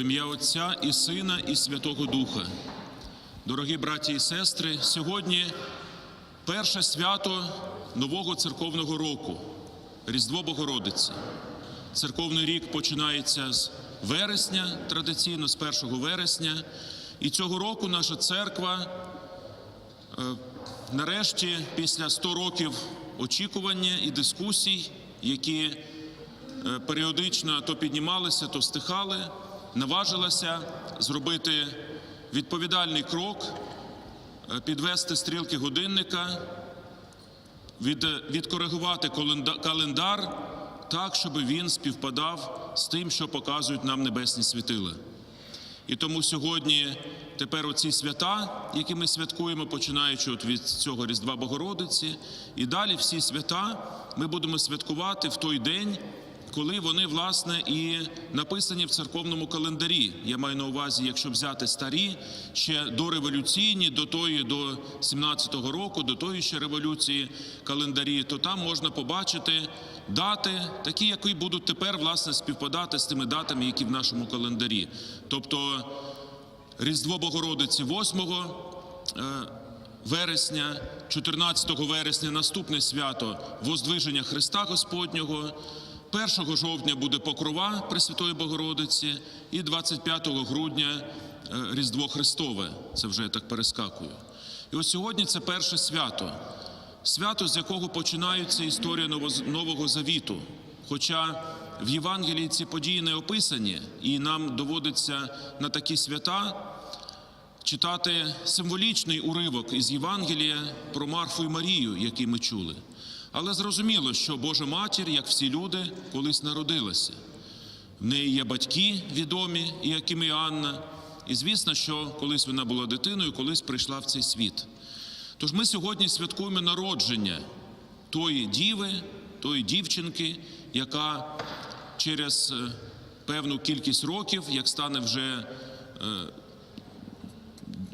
В ім'я Отця і Сина, і Святого Духа. Дорогі браті і сестри, сьогодні перше свято нового церковного року Різдво Богородиці. Церковний рік починається з вересня, традиційно з 1 вересня. І цього року наша церква е, нарешті, після 100 років очікування і дискусій, які е, періодично то піднімалися, то стихали, наважилася зробити відповідальний крок, е, підвести стрілки годинника, від, відкоригувати календар так, щоб він співпадав з тим, що показують нам небесні світила. І тому сьогодні тепер оці свята, які ми святкуємо, починаючи от від цього Різдва Богородиці, і далі всі свята ми будемо святкувати в той день, коли вони, власне, і написані в церковному календарі. Я маю на увазі, якщо взяти старі, ще дореволюційні, до тої, до 17-го року, до тої ще революції календарі, то там можна побачити дати, такі, які будуть тепер, власне, співпадати з тими датами, які в нашому календарі. Тобто Різдво Богородиці 8 е, вересня, 14 вересня наступне свято Воздвиження Христа Господнього. 1 жовтня буде Покрова Пресвятої Богородиці і 25 грудня е, Різдво Христове. Це вже я так перескакую. І ось сьогодні це перше свято, свято, з якого починається історія Нового Завіту. Хоча в Євангелії ці події не описані, і нам доводиться на такі свята читати символічний уривок із Євангелія про Марфу і Марію, який ми чули. Але зрозуміло, що Божа матір, як всі люди, колись народилася. В неї є батьки відомі, і якими і Анна. І звісно, що колись вона була дитиною, колись прийшла в цей світ. Тож ми сьогодні святкуємо народження тої діви, тої дівчинки, яка через е, певну кількість років, як стане вже е,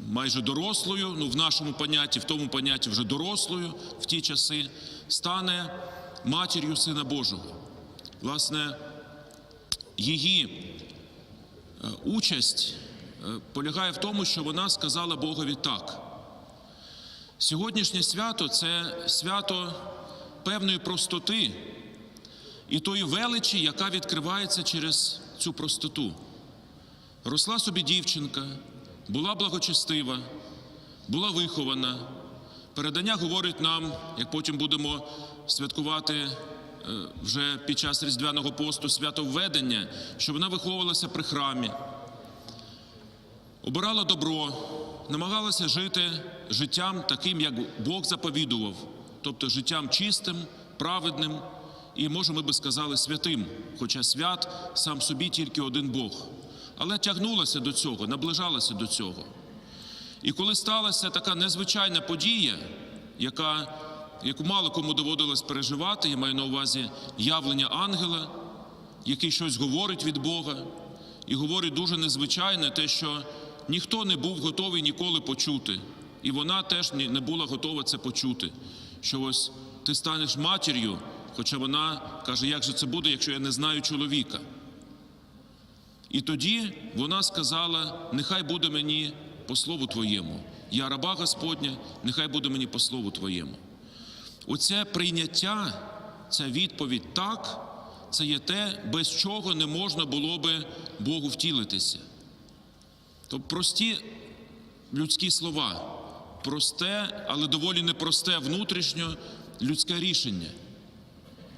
майже дорослою, ну в нашому понятті, в тому понятті вже дорослою в ті часи, стане матір'ю Сина Божого. Власне, її е, участь е, полягає в тому, що вона сказала Богові так. Сьогоднішнє свято це свято певної простоти і тої величі, яка відкривається через цю простоту. Росла собі дівчинка, була благочестива, була вихована. Передання говорить нам, як потім будемо святкувати е, вже під час Різдвяного посту свято введення, що вона виховувалася при храмі, обирала добро, намагалася жити життям таким, як Бог заповідував, тобто життям чистим, праведним і, може, ми би сказали, святим, хоча свят сам собі тільки один Бог. Але тягнулася до цього, наближалася до цього. І коли сталася така незвичайна подія, яка, яку мало кому доводилось переживати, я маю на увазі явлення ангела, який щось говорить від Бога, і говорить дуже незвичайне, те, що ніхто не був готовий ніколи почути. І вона теж не була готова це почути. Що ось ти станеш матір'ю, хоча вона каже, як же це буде, якщо я не знаю чоловіка. І тоді вона сказала: нехай буде мені по слову Твоєму. Я раба Господня, нехай буде мені по слову Твоєму. Оце прийняття, ця відповідь так, це є те, без чого не можна було би Богу втілитися. Тобто прості людські слова, просте, але доволі непросте внутрішньо людське рішення.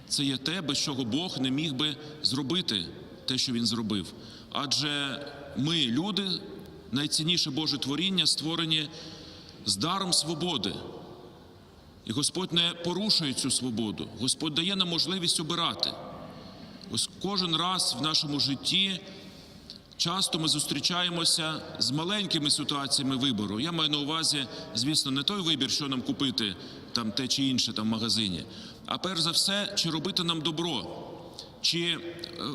Це є те, без чого Бог не міг би зробити те, що він зробив. Адже ми, люди, найцінніше Боже творіння, створені з даром свободи. І Господь не порушує цю свободу. Господь дає нам можливість обирати. Ось кожен раз в нашому житті часто ми зустрічаємося з маленькими ситуаціями вибору. Я маю на увазі, звісно, не той вибір, що нам купити, там те чи інше там в магазині, а перш за все, чи робити нам добро, чи е,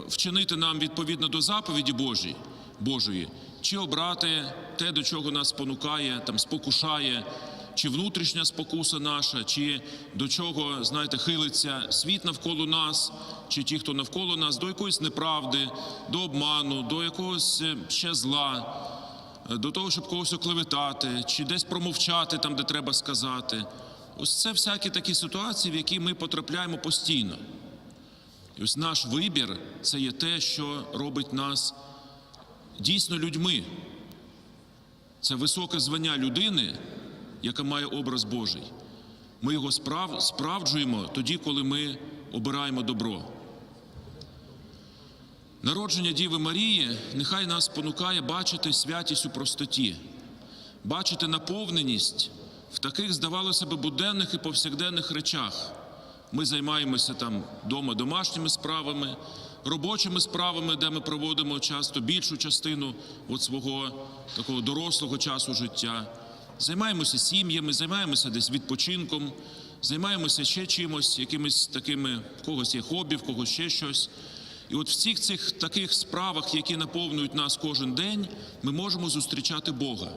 вчинити нам відповідно до заповіді Божої, Божої, чи обрати те, до чого нас спонукає, там спокушає чи внутрішня спокуса наша, чи до чого, знаєте, хилиться світ навколо нас, чи ті, хто навколо нас, до якоїсь неправди, до обману, до якогось е, ще зла, е, до того, щоб когось оклеветати, чи десь промовчати там, де треба сказати. Ось це всякі такі ситуації, в які ми потрапляємо постійно. І ось наш вибір це є те, що робить нас дійсно людьми. Це високе звання людини, яка має образ Божий. Ми його справ, справджуємо тоді, коли ми обираємо добро. Народження Діви Марії нехай нас спонукає бачити святість у простоті, бачити наповненість в таких, здавалося б, буденних і повсякденних речах. Ми займаємося там вдома домашніми справами, робочими справами, де ми проводимо часто більшу частину от свого такого дорослого часу життя. Займаємося сім'ями, займаємося десь відпочинком, займаємося ще чимось, якимись такими, в когось є хобі, в когось ще щось. І от в всіх цих таких справах, які наповнюють нас кожен день, ми можемо зустрічати Бога.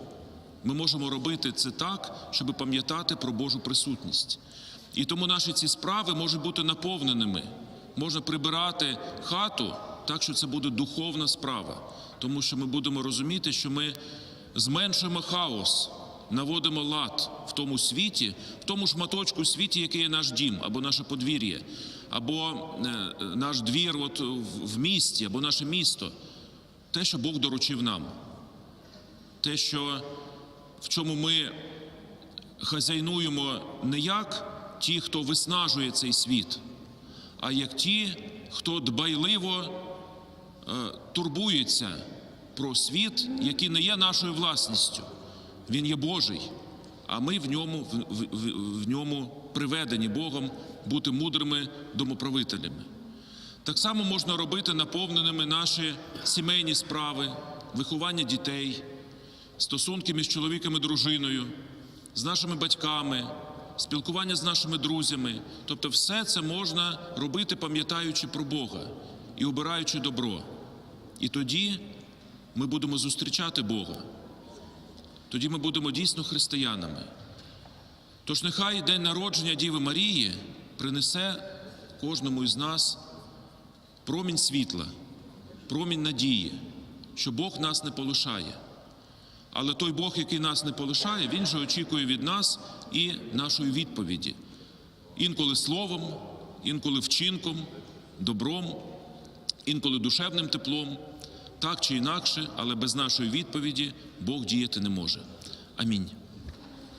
Ми можемо робити це так, щоб пам'ятати про Божу присутність. І тому наші ці справи можуть бути наповненими. Можна прибирати хату так, що це буде духовна справа, тому що ми будемо розуміти, що ми зменшуємо хаос, наводимо лад в тому світі, в тому шматочку світі, який є наш дім, або наше подвір'я, або е, наш двір от в місті, або наше місто. Те, що Бог доручив нам, те, що в чому ми хазяйнуємо не як ті, хто виснажує цей світ, а як ті, хто дбайливо е, турбується про світ, який не є нашою власністю. Він є Божий, а ми в ньому, в, в, в- ньому приведені Богом бути мудрими домоправителями. Так само можна робити наповненими наші сімейні справи, виховання дітей, стосунки між чоловіком і дружиною, з нашими батьками, спілкування з нашими друзями. Тобто, все це можна робити, пам'ятаючи про Бога і обираючи добро. І тоді ми будемо зустрічати Бога. Тоді ми будемо дійсно християнами. Тож нехай день народження Діви Марії принесе кожному із нас промінь світла, промінь надії, що Бог нас не полишає. Але той Бог, який нас не полишає, Він же очікує від нас і нашої відповіді. Інколи словом, інколи вчинком, добром, інколи душевним теплом, так чи інакше, але без нашої відповіді Бог діяти не може. Амінь.